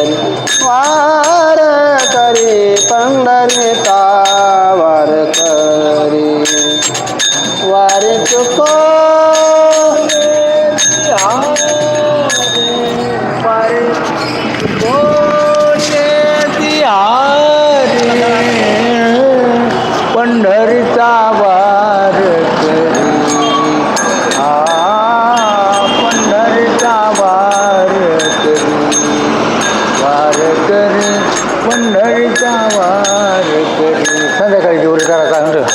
करी वार करी पंढरीचा वार करी. वारी चुको कर पंढरीचा वार कर. संध्याकाळी जेवढे करा चांगलं.